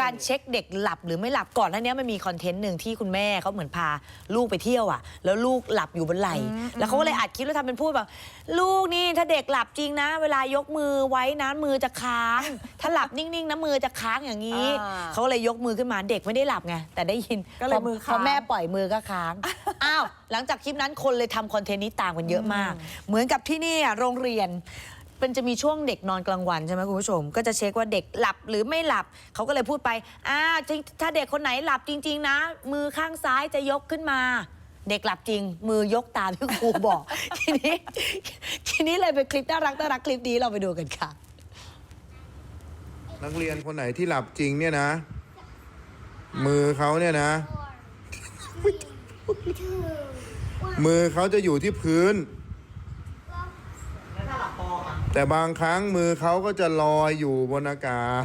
การเช็คเด็กหลับหรือไม่หลับก่อนหน้านี้มันมีคอนเทนต์หนึ่งที่คุณแม่เขาเหมือนพาลูกไปเที่ยวอะ แล้วลูกหลับอยู่บนไหล่แล้วเขาก็เลยอัดคลิปแล้วทำเป็นพูดแบบลูกนี่ถ้าเด็กหลับจริงนะ เวลายกมือไว้นะมือจะค้าง ถ้าหลับนิ่งๆนะมือจะค้างอย่างนี้อ่าเขาก็เลยยกมือขึ้นมาเด็กไม่ได้หลับไงแต่ได้ยินก็เลยพมือพค้างแม่ปล่อยมือก็ค้างอ้าวหลังจากคลิปนั้นคนเลยทำคอนเทนต์นี้ตามกันเยอะมาก เหมือนกับที่นี่อะโรงเรียน เป็นจะมีช่วงเด็กนอนกลางวันใช่ไหมคุณผู้ชม ก็จะเช็คว่าเด็กหลับหรือไม่หลับ เขาก็เลยพูดไปอ่าจริงถ้าเด็กคนไหนหลับจริง ๆ นะ มือข้างซ้ายจะยกขึ้นมา เด็กหลับจริง มือยกตามที่ครูบอก ทีนี้ ทีนี้เลยเป็นคลิปน่ารักน่ารักคลิปนี้เราไปดูกันค่ะ นักเรียนคนไหนที่หลับจริงเนี่ยนะ มือเขาเนี่ยนะมือเขาจะอยู่ที่พื้น แต่บางครั้งมือเขาก็จะลอยอยู่บนอากาศ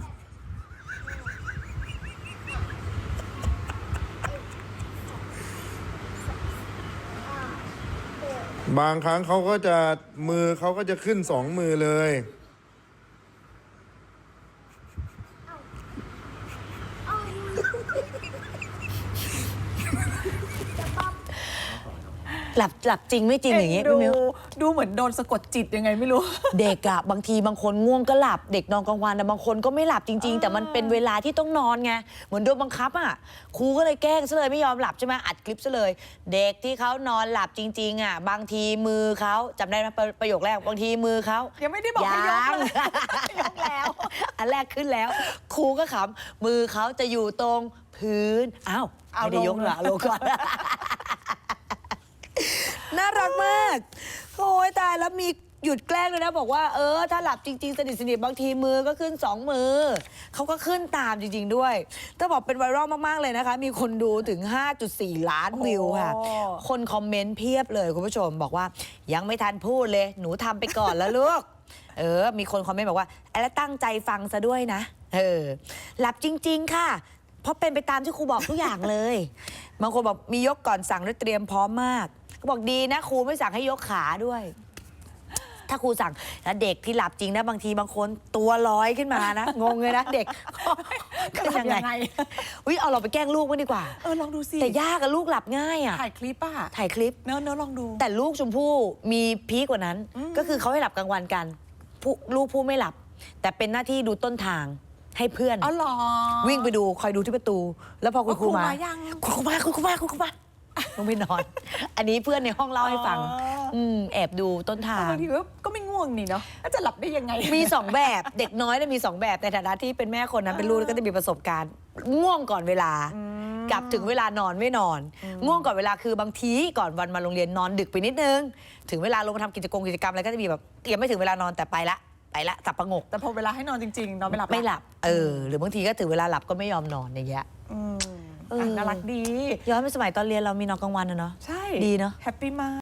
บางครั้งเขาก็จะมือเขาก็จะขึ้นสองมือเลย หลับหลับจริงไม่จริงอย่างเงี้ยดูพี่มิวดูเหมือนโดนสะกดจิตยังไงไม่รู้ เด็กอะบางทีบางคนง่วงก็หลับ เด็กนอนกลางวันแต่บางคนก็ไม่หลับจริง ๆ แต่มันเป็นเวลาที่ต้องนอนไงเหมือนโดนบังคับอะครูก็เลยแกล้งซะเลยไม่ยอมหลับใช่ไหมอัดคลิปซะเลย เด็กที่เขานอนหลับจริง ๆอะบางทีมือเขาจำได้ไหมประประโยคแรกบางทีมือเขายังไม่ได้บอกให้ยกเลย ยกแล้ว อันแรกขึ้นแล้ว ครูก็ขำมือเขาจะอยู่ตรงพื้นอ้าวเอาไม่ได้ยกลงเหรอลงก่อน น่ารักมาก โอ้ยตายแล้วมีหยุดแกล้งเลยนะบอกว่าเออถ้าหลับจริง ๆ สนิทสนิทบางทีมือก็ขึ้นสองมือ เขาก็ขึ้นตามจริง ๆ ด้วยต้องบอกเป็นไวรัลมาก ๆ เลยนะคะ มีคนดูถึง 5.4 ล้านวิวค่ะ โอ้ คนคอมเมนต์เพียบเลยคุณผู้ชมบอกว่ายังไม่ทันพูดเลย หนูทำไปก่อนแล้วลูก เออ มีคนคอมเมนต์บอกว่าแล้วตั้งใจฟังซะด้วยนะ เออ หลับจริง ๆ ค่ะ เพราะเป็นไปตามที่ครูบอกทุกอย่างเลย บางคนบอกมียกก่อนสั่งและเตรียมพร้อมมาก ก็บอกดีนะครูไม่สั่งให้ยกขาด้วย ถ้าครูสั่งแล้วเด็กที่หลับจริงนะบางทีบางคนตัวลอยขึ้นมานะ งงเลยนะเด็กขึ้นยังยังไงไงอุ้ยเอาเราไปแกล้งลูกมั้างดีกว่า เออลองดูสิแต่ยากอะลูกหลับง่ายอะถ่ายคลิปอะถ่ายคลิป เนอะเนอะลองดู แต่ลูกชมพู่มีพีกกว่านั้นก็คือเขาให้หลับกลางวันกันผู้ลูกผู้ไม่หลับ แต่เป็นหน้าที่ดูต้นทางให้เพื่อน อ๋อเหรอวิ่งไปดูคอยดูที่ประตู แล้วพอคุณว่าครูครูมามา ยัง คุณครูมาคุณครูมาคุณครูมา ลงไปนอน อันนี้เพื่อนในห้องเล่าให้ฟังอ๋ออือืมแอบดูต้นทาง บางทีก็ก็ไม่ง่วงนี่เนาะแล้วจะหลับได้ยังไง มีสองแบบเด็กน้อยเนี่ยมีสองแบบในฐานะที่เป็นแม่คนนั้นเป็นลูกแล้วก็จะมีประสบการณ์ ง่วงก่อนเวลากับถึงเวลานอนไม่นอน ง่วงก่อนเวลาคือบางทีก่อนวันมาโรงเรียนนอนดึกไปนิดนึง ถึงเวลาลงมาทำกิจกรรมกิจกรรมอะไรก็จะมีแบบยังไม่ถึงเวลานอนแต่ไปละไปละสับประงก แต่พอเวลาให้นอนจริงๆนอนไม่หลับไม่หลับ เออ หรือบางทีก็ถึงเวลาหลับก็ไม่ยอมนอนอย่างเงี้ยอืม เอออะน่ารักดี ย้อนไปสมัยตอนเรียนเรามีนอนกลางวันนะเนาะ ใช่ดีเนอะ แฮปปี้มาก